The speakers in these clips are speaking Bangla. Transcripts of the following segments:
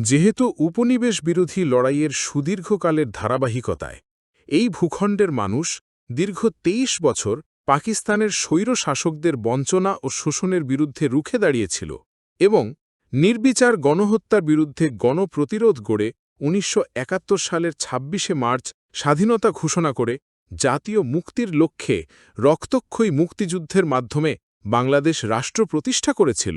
যেহেতু উপনিবেশ বিরোধী লড়াইয়ের সুদীর্ঘকালের ধারাবাহিকতায়, এই ভূখণ্ডের মানুষ দীর্ঘ ২৩ বছর পাকিস্তানের স্বৈর শাসকদের বঞ্চনা ও শোষণের বিরুদ্ধে রুখে দাঁড়িয়েছিল এবং নির্বিচার গণহত্যার বিরুদ্ধে গণপ্রতিরোধ গড়ে উনিশশো একাত্তর সালের ২৬শে মার্চ স্বাধীনতা ঘোষণা করে জাতীয় মুক্তির লক্ষ্যে রক্তক্ষয়ী মুক্তিযুদ্ধের মাধ্যমে বাংলাদেশ রাষ্ট্র প্রতিষ্ঠা করেছিল।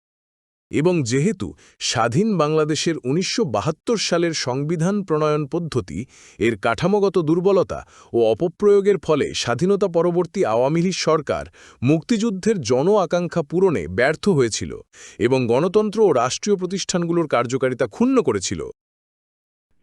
এবং যেহেতু স্বাধীন বাংলাদেশের উনিশশো বাহাত্তর সালের সংবিধান প্রণয়ন পদ্ধতি এর কাঠামোগত দুর্বলতা ও অপপ্রয়োগের ফলে স্বাধীনতা পরবর্তী আওয়ামী লীগ সরকার মুক্তিযুদ্ধের জন আকাঙ্ক্ষা পূরণে ব্যর্থ হয়েছিল এবং গণতন্ত্র ও রাষ্ট্রীয় প্রতিষ্ঠানগুলোর কার্যকারিতা ক্ষুণ্ণ করেছিল।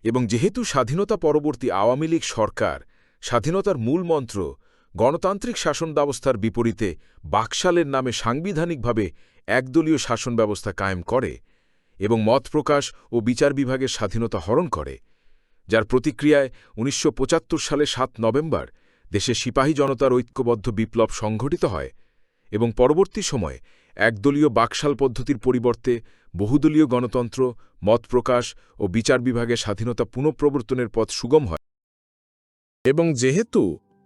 এবং যেহেতু স্বাধীনতা পরবর্তী আওয়ামী লীগ সরকার স্বাধীনতার মূল মন্ত্র গণতান্ত্রিক শাসন ব্যবস্থার বিপরীতে বাকশালের নামে সাংবিধানিকভাবে একদলীয় শাসন ব্যবস্থা কায়েম করে এবং মত প্রকাশ ও বিচার বিভাগের স্বাধীনতা হরণ করে, যার প্রতিক্রিয়ায় উনিশশো পঁচাত্তর সালে সাত নভেম্বর দেশে সিপাহী জনতার ঐক্যবদ্ধ বিপ্লব সংঘটিত হয় এবং পরবর্তী সময়ে একদলীয় বাকশাল পদ্ধতির পরিবর্তে বহুদলীয় গণতন্ত্র, মত প্রকাশ ও বিচার বিভাগের স্বাধীনতা পুনঃপ্রবর্তনের পথ সুগম হয়। এবং যেহেতু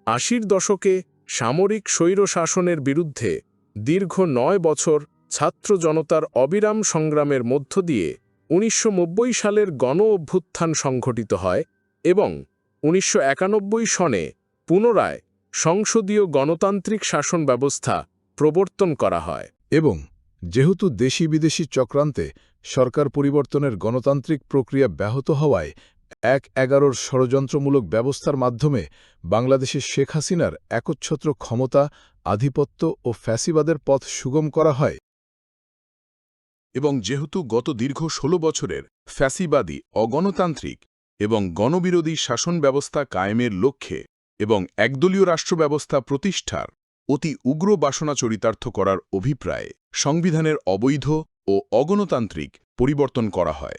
আশির দশকে সামরিক স্বৈর শাসনের বিরুদ্ধে দীর্ঘ নয় বছর ছাত্র জনতার অবিরাম সংগ্রামের মধ্য দিয়ে উনিশশো নব্বই সালের গণ অভ্যুত্থান সংঘটিত হয় এবং উনিশশো সনে পুনরায় সংসদীয় গণতান্ত্রিক শাসন ব্যবস্থা প্রবর্তন করা হয়। এবং যেহেতু দেশি বিদেশি চক্রান্তে সরকার পরিবর্তনের গণতান্ত্রিক প্রক্রিয়া ব্যাহত হওয়ায় এক এগারোর ষড়যন্ত্রমূলক ব্যবস্থার মাধ্যমে বাংলাদেশের শেখ হাসিনার একচ্ছত্র ক্ষমতা, আধিপত্য ও ফ্যাসিবাদের পথ সুগম করা হয় এবং যেহেতু গত দীর্ঘ ১৬ বছরের ফ্যাসিবাদী, অগণতান্ত্রিক এবং গণবিরোধী শাসন ব্যবস্থা কায়েমের লক্ষ্যে এবং একদলীয় রাষ্ট্র ব্যবস্থা প্রতিষ্ঠার অতি উগ্র বাসনা চরিতার্থ করার অভিপ্রায়ে সংবিধানের অবৈধ ও অগণতান্ত্রিক পরিবর্তন করা হয়।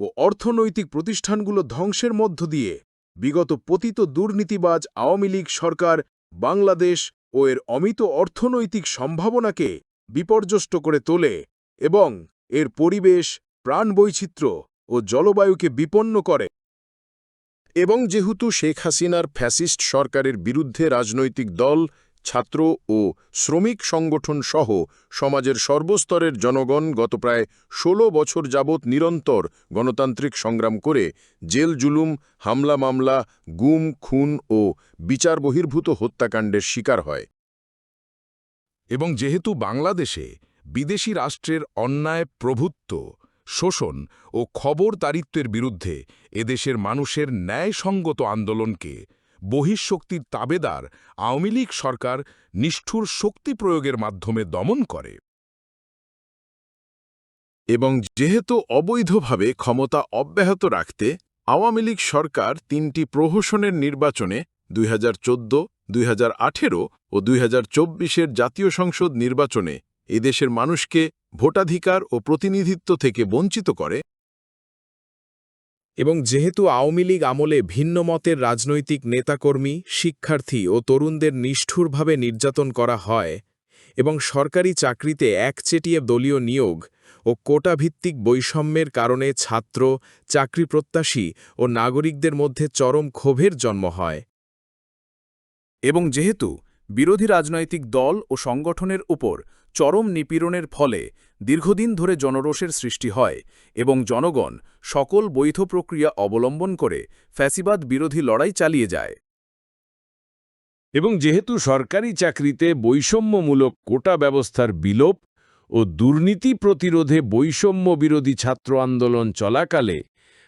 ও অর্থনৈতিক প্রতিষ্ঠানগুলো ধ্বংসের মধ্য দিয়ে বিগত পতিত দুর্নীতিবাজ আওয়ামী লীগ সরকার বাংলাদেশ ও এর অমিত অর্থনৈতিক সম্ভাবনাকে বিপর্যস্ত করে তোলে এবং এর পরিবেশ, প্রাণবৈচিত্র্য ও জলবায়ুকে বিপন্ন করে। এবং যেহেতু শেখ হাসিনার ফ্যাসিস্ট সরকারের বিরুদ্ধে রাজনৈতিক দল ছাত্র ও শ্রমিক সংগঠন সহ সমাজের সর্বস্তরের জনগণ গত প্রায় ১৬ বছর যাবৎ নিরন্তর গণতান্ত্রিক সংগ্রাম করে জেল জুলুম, হামলা মামলা, গুম, খুন ও বিচার বহির্ভূত হত্যাকাণ্ডের শিকার হয়। এবং যেহেতু বাংলাদেশে বিদেশি রাষ্ট্রের অন্যায়, প্রভুত্ব, শোষণ ও খবর তারিত্বের বিরুদ্ধে এদেশের মানুষের ন্যায়সঙ্গত আন্দোলনকে বহিঃশক্তির তাবেদার আওয়ামী লীগ সরকার নিষ্ঠুর শক্তি প্রয়োগের মাধ্যমে দমন করে। এবং যেহেতু অবৈধভাবে ক্ষমতা অব্যাহত রাখতে আওয়ামী লীগ সরকার তিনটি প্রহসনের নির্বাচনে দুই হাজার চোদ্দ ও দুই হাজার জাতীয় সংসদ নির্বাচনে এদেশের মানুষকে ভোটাধিকার ও প্রতিনিধিত্ব থেকে বঞ্চিত করে এবং যেহেতু আওয়ামী লীগ আমলে ভিন্ন মতের রাজনৈতিক নেতাকর্মী, শিক্ষার্থী ও তরুণদের নিষ্ঠুরভাবে নির্যাতন করা হয় এবং সরকারি চাকরিতে একচেটিয়ে দলীয় নিয়োগ ও কোটাভিত্তিক বৈষম্যের কারণে ছাত্র চাকরি প্রত্যাশী ও নাগরিকদের মধ্যে চরম ক্ষোভের জন্ম হয়। এবং যেহেতু বিরোধী রাজনৈতিক দল ও সংগঠনের উপর চরম নিপীড়নের ফলে দীর্ঘদিন ধরে জনরোষের সৃষ্টি হয় এবং জনগণ সকল বৈধ প্রক্রিয়া অবলম্বন করে ফ্যাসিবাদ বিরোধী লড়াই চালিয়ে যায়। এবং যেহেতু সরকারি চাকরিতে বৈষম্যমূলক কোটা ব্যবস্থার বিলোপ ও দুর্নীতি প্রতিরোধে বৈষম্য বিরোধী ছাত্র আন্দোলন চলাকালে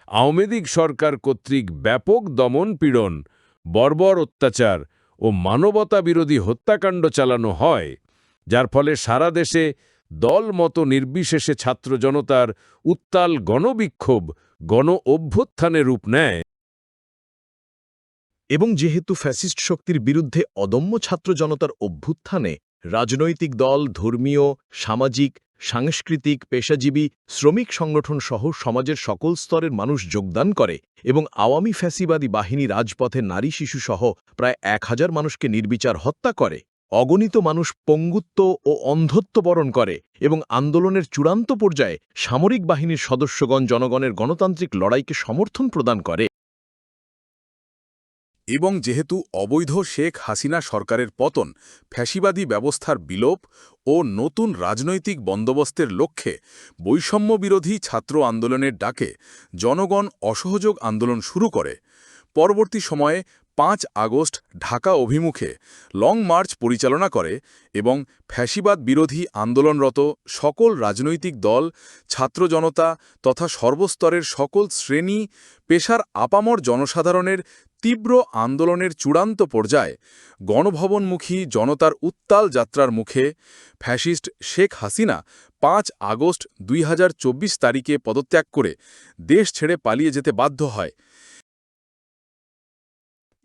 আওয়ামী সরকার কর্তৃক ব্যাপক দমন পীড়ন, বর্বর অত্যাচার ও মানবতা বিরোধী হত্যাকাণ্ড চালানো হয়। যার ফলে সারা দেশে দল মতো নির্বিশেষে ছাত্র জনতার উত্তাল গণবিক্ষোভ, গণ অভ্যুত্থানে রূপ নেয়। এবং যেহেতু ফ্যাসিস্ট শক্তির বিরুদ্ধে অদম্য ছাত্র জনতার অভ্যুত্থানে রাজনৈতিক দল, ধর্মীয়, সামাজিক, সাংস্কৃতিক, পেশাজীবী, শ্রমিক সংগঠন সহ সমাজের সকল স্তরের মানুষ যোগদান করে এবং আওয়ামী ফ্যাসিবাদী বাহিনী রাজপথে নারী শিশুসহ প্রায় এক হাজার মানুষকে নির্বিচার হত্যা করে। অগণিত মানুষ পঙ্গুত্ব ও অন্ধত্ব বরণ করে এবং আন্দোলনের চূড়ান্ত পর্যায়ে সামরিক বাহিনীর সদস্যগণ জনগণের গণতান্ত্রিক লড়াইকে সমর্থন প্রদান করে। এবং যেহেতু অবৈধ শেখ হাসিনা সরকারের পতন, ফ্যাসিবাদী ব্যবস্থার বিলোপ ও নতুন রাজনৈতিক বন্দোবস্তের লক্ষ্যে বৈষম্য বিরোধী ছাত্র আন্দোলনের ডাকে জনগণ অসহযোগ আন্দোলন শুরু করে। পরবর্তী সময়ে পাঁচ আগস্ট ঢাকা অভিমুখে লং মার্চ পরিচালনা করে এবং ফ্যাসিবাদ বিরোধী আন্দোলনরত সকল রাজনৈতিক দল, ছাত্র জনতা তথা সর্বস্তরের সকল শ্রেণি, পেশার আপামর জনসাধারণের তীব্র আন্দোলনের চূড়ান্ত পর্যায়ে গণভবনমুখী জনতার উত্তাল যাত্রার মুখে ফ্যাসিস্ট শেখ হাসিনা পাঁচ আগস্ট দুই হাজার চব্বিশ তারিখে পদত্যাগ করে দেশ ছেড়ে পালিয়ে যেতে বাধ্য হয়।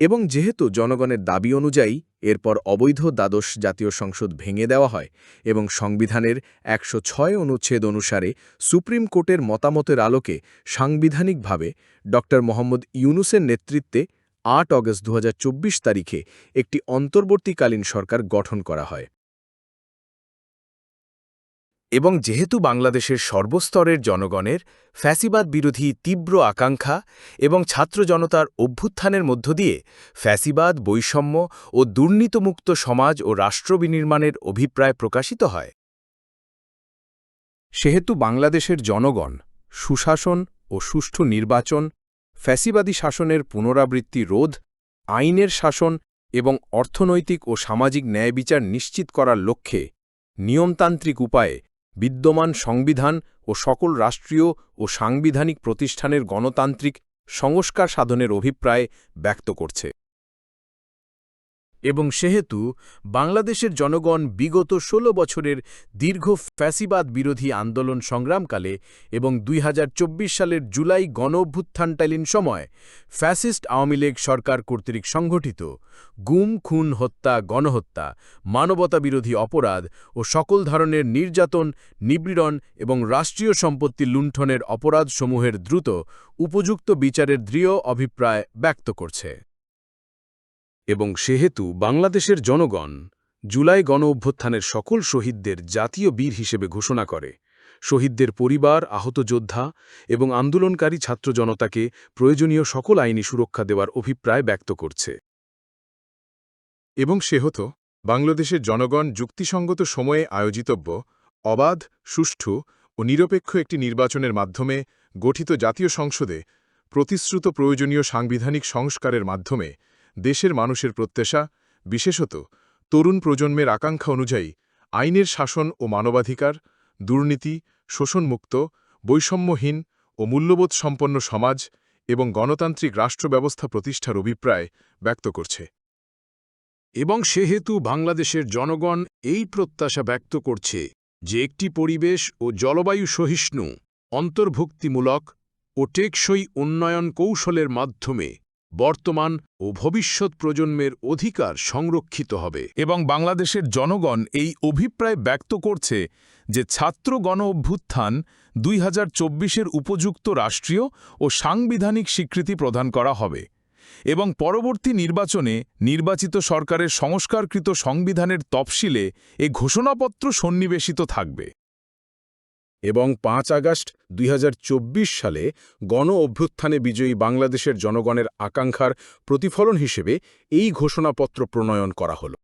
এবং যেহেতু জনগণের দাবি অনুযায়ী এরপর অবৈধ দ্বাদশ জাতীয় সংসদ ভেঙে দেওয়া হয় এবং সংবিধানের একশো ছয় অনুচ্ছেদ অনুসারে সুপ্রিম কোর্টের মতামতের আলোকে সাংবিধানিকভাবে ড. মোহাম্মদ ইউনুসের নেতৃত্বে আট অগস্ট দু হাজার চব্বিশ তারিখে একটি অন্তর্বর্তীকালীন সরকার গঠন করা হয়। এবং যেহেতু বাংলাদেশের সর্বস্তরের জনগণের ফ্যাসিবাদ বিরোধী তীব্র আকাঙ্ক্ষা এবং ছাত্র জনতার অভ্যুত্থানের মধ্য দিয়ে ফ্যাসিবাদ, বৈষম্য ও দুর্নীতমুক্ত সমাজ ও রাষ্ট্র বিনির্মাণের অভিপ্রায় প্রকাশিত হয়। সেহেতু বাংলাদেশের জনগণ সুশাসন ও সুষ্ঠু নির্বাচন, ফ্যাসিবাদী শাসনের পুনরাবৃত্তি রোধ, আইনের শাসন এবং অর্থনৈতিক ও সামাজিক ন্যায় বিচার নিশ্চিত করার লক্ষ্যে নিয়মতান্ত্রিক উপায়ে বিদ্যমান সংবিধান ও সকল রাষ্ট্রীয় ও সাংবিধানিক প্রতিষ্ঠানের গণতান্ত্রিক সংস্কার সাধনের অভিপ্রায় ব্যক্ত করছে। এবং সেহেতু বাংলাদেশের জনগণ বিগত ১৬ বছরের দীর্ঘ ফ্যাসিবাদ বিরোধী আন্দোলন সংগ্রামকালে এবং দুই হাজার চব্বিশ সালের জুলাই গণ সময় ফ্যাসিস্ট আওয়ামী লীগ সরকার কর্তৃক সংঘটিত গুম, খুন, হত্যা, গণহত্যা, মানবতা বিরোধী অপরাধ ও সকল ধরনের নির্যাতন, নিপীড়ন এবং রাষ্ট্রীয় সম্পত্তি লুণ্ঠনের অপরাধসমূহের দ্রুত, উপযুক্ত বিচারের দৃঢ় অভিপ্রায় ব্যক্ত করছে। এবং সেহেতু বাংলাদেশের জনগণ জুলাই গণ অভ্যুত্থানের সকল শহীদদের জাতীয় বীর হিসেবে ঘোষণা করে। শহীদদের পরিবার, আহত যোদ্ধা এবং আন্দোলনকারী ছাত্র জনতাকে প্রয়োজনীয় সকল আইনি সুরক্ষা দেওয়ার অভিপ্রায় ব্যক্ত করছে। এবং সেহত বাংলাদেশের জনগণ যুক্তিসঙ্গত সময়ে আয়োজিতব্য অবাধ, সুষ্ঠু ও নিরপেক্ষ একটি নির্বাচনের মাধ্যমে গঠিত জাতীয় সংসদে প্রতিশ্রুত প্রয়োজনীয় সাংবিধানিক সংস্কারের মাধ্যমে দেশের মানুষের প্রত্যাশা, বিশেষত তরুণ প্রজন্মের আকাঙ্ক্ষা অনুযায়ী আইনের শাসন ও মানবাধিকার, দুর্নীতি, শোষণমুক্ত, বৈষম্যহীন ও মূল্যবোধ সম্পন্ন সমাজ এবং গণতান্ত্রিক রাষ্ট্র ব্যবস্থা প্রতিষ্ঠার অভিপ্রায় ব্যক্ত করছে। এবং সেহেতু বাংলাদেশের জনগণ এই প্রত্যাশা ব্যক্ত করছে যে একটি পরিবেশ ও জলবায়ু সহিষ্ণু, অন্তর্ভুক্তিমূলক ও টেকসই উন্নয়ন কৌশলের মাধ্যমে বর্তমান ও ভবিষ্যৎ প্রজন্মের অধিকার সংরক্ষিত হবে। এবং বাংলাদেশের জনগণ এই অভিপ্রায় ব্যক্ত করছে যে ছাত্র গণ অভ্যুত্থান দুই হাজার উপযুক্ত রাষ্ট্রীয় ও সাংবিধানিক স্বীকৃতি প্রদান করা হবে এবং পরবর্তী নির্বাচনে নির্বাচিত সরকারের সংস্কারকৃত সংবিধানের তফসিলে এ ঘোষণাপত্র সন্নিবেশিত থাকবে। এবং পাঁচ আগস্ট দুই হাজার চব্বিশ সালে গণ অভ্যুত্থানে বিজয়ী বাংলাদেশের জনগণের আকাঙ্ক্ষার প্রতিফলন হিসেবে এই ঘোষণাপত্র প্রণয়ন করা হল।